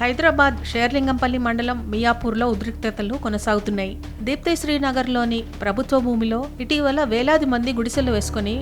హైదరాబాద్ షేర్లింగంపల్లి మండలం మియాపూర్లో ఉద్రిక్తతలు కొనసాగుతున్నాయి. దీప్తి శ్రీనగర్లోని ప్రభుత్వ భూమిలో ఇటీవల వేలాది మంది గుడిసెలు వేసుకుని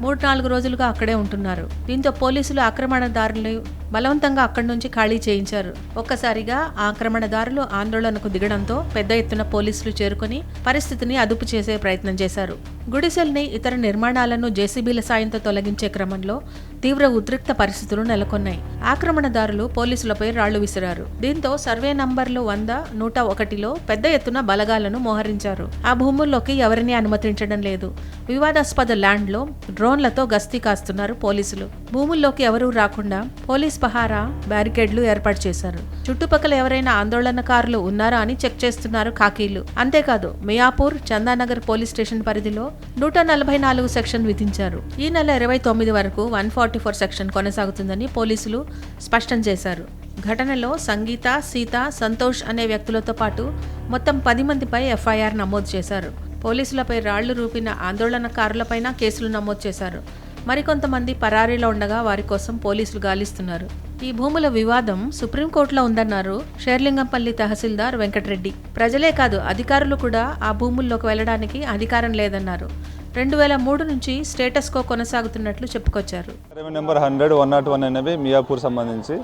మూడు నాలుగు రోజులుగా అక్కడే ఉంటున్నారు. దీంతో పోలీసులు ఆక్రమణదారులు బలవంతంగా అక్కడి నుంచి ఖాళీ చేయించారు. ఒక్కసారిగా ఆక్రమణదారులు ఆందోళనకు దిగడంతో పెద్ద ఎత్తున పోలీసులు చేరుకొని పరిస్థితిని అదుపు చేసే ప్రయత్నం చేశారు. గుడిసెల్ని ఇతర నిర్మాణాలను జేసీబీల సాయంతో తొలగించే క్రమంలో తీవ్ర ఉద్రిక్త పరిస్థితులు నెలకొన్నాయి. ఆక్రమణదారులు పోలీసులపై రాళ్ళు విసిరారు. దీంతో సర్వే నంబర్లు వంద నూట ఒకటిలో పెద్ద ఎత్తున బలగాలను మోహరించారు. ఆ భూముల్లోకి ఎవరిని అనుమతించడం లేదు. వివాదాస్పద ల్యాండ్లో డ్రోన్లతో గస్తీ కాస్తున్నారు పోలీసులు. భూముల్లోకి ఎవరూ రాకుండా పోలీస్ పహారా బ్యారికేడ్లు ఏర్పాటు చేశారు. చుట్టుపక్కల ఎవరైనా ఆందోళనకారులు ఉన్నారా అని చెక్ చేస్తున్నారు ఖాకీలు. అంతేకాదు మియాపూర్ చందానగర్ పోలీస్ స్టేషన్ పరిధిలో నూట నలభై నాలుగు సెక్షన్ విధించారు. ఈ నెల ఇరవై తొమ్మిది వరకు వన్ ఫార్టీ ఫోర్ సెక్షన్ కొనసాగుతుందని పోలీసులు స్పష్టం చేశారు. ఘటనలో సంగీత సీత సంతోష్ అనే వ్యక్తులతో పాటు మొత్తం పది మందిపై ఎఫ్ఐఆర్ నమోదు చేశారు. పోలీసులపై రాళ్ళు రూపిన ఆందోళనకారులపైన కేసులు నమోదు చేశారు. మరికొంతమంది పరారీలో ఉండగా వారి కోసం పోలీసులు గాలిస్తున్నారు. ఈ భూముల వివాదం సుప్రీంకోర్టులో ఉందన్నారు షేర్లింగంపల్లి తహసీల్దార్ వెంకటరెడ్డి. ప్రజలే కాదు అధికారులు కూడా ఆ భూముల్లోకి వెళ్ళడానికి అధికారం లేదన్నారు. రెండు వేల మూడు నుంచి స్టేటస్ కో కొనసాగుతున్నట్లు చెప్పుకొచ్చారు. Number hundred one not one అనేవి మియాపూర్ సంబంధించి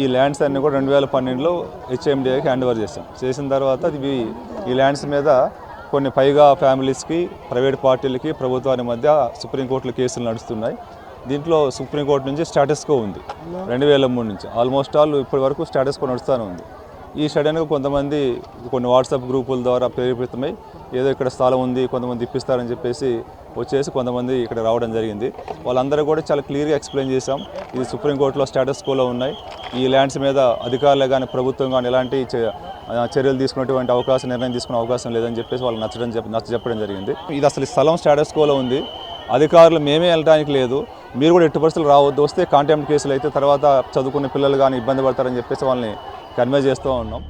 ఈ ల్యాండ్స్ అన్ని కూడా రెండు వేల పన్నెండులో హెచ్ఎండిఏకి హ్యాండ్ ఓవర్ చేసాం చేసిన తర్వాత ఈ ల్యాండ్స్ మీద కొన్ని పైగా ఫ్యామిలీస్కి ప్రైవేట్ పార్టీలకి ప్రభుత్వానికి మధ్య సుప్రీంకోర్టులో కేసులు నడుస్తున్నాయి. దీంట్లో సుప్రీంకోర్టు నుంచి స్టేటస్ కో ఉంది. రెండు వేల మూడు నుంచి. ఆల్మోస్ట్ ఆల్ ఇప్పటి వరకు స్టేటస్ కో నడుస్తూనే ఉంది. ఈ సడన్గా కొంతమంది కొన్ని వాట్సాప్ గ్రూపుల ద్వారా ప్రేరేపితమై ఏదో ఇక్కడ స్థలం ఉంది కొంతమంది ఇప్పిస్తారని చెప్పేసి వచ్చేసి కొంతమంది ఇక్కడ రావడం జరిగింది. వాళ్ళందరూ కూడా చాలా క్లియర్గా ఎక్స్ప్లెయిన్ చేశాం. ఇది సుప్రీంకోర్టులో స్టేటస్ కోలో ఉన్నాయి. ఈ ల్యాండ్స్ మీద అధికారులు కానీ ప్రభుత్వం కానీ ఎలాంటి చే- చర్యలు తీసుకున్నటువంటి అవకాశం నిర్ణయం తీసుకునే అవకాశం లేదని చెప్పేసి వాళ్ళు నచ్చడం చెప్ప నచ్చ చెప్పడం జరిగింది. ఇది అసలు స్థలం స్టేటస్ కోలో ఉంది. అధికారులు మేమే వెళ్ళడానికి లేదు. మీరు కూడా ఎట్టి పరిస్థితులు రావద్దు. వస్తే కాంటాక్ట్ కేసులు అయితే తర్వాత చదువుకునే పిల్లలు కానీ ఇబ్బంది పడతారని చెప్పేసి వాళ్ళని కన్వే చేస్తూ ఉన్నాం.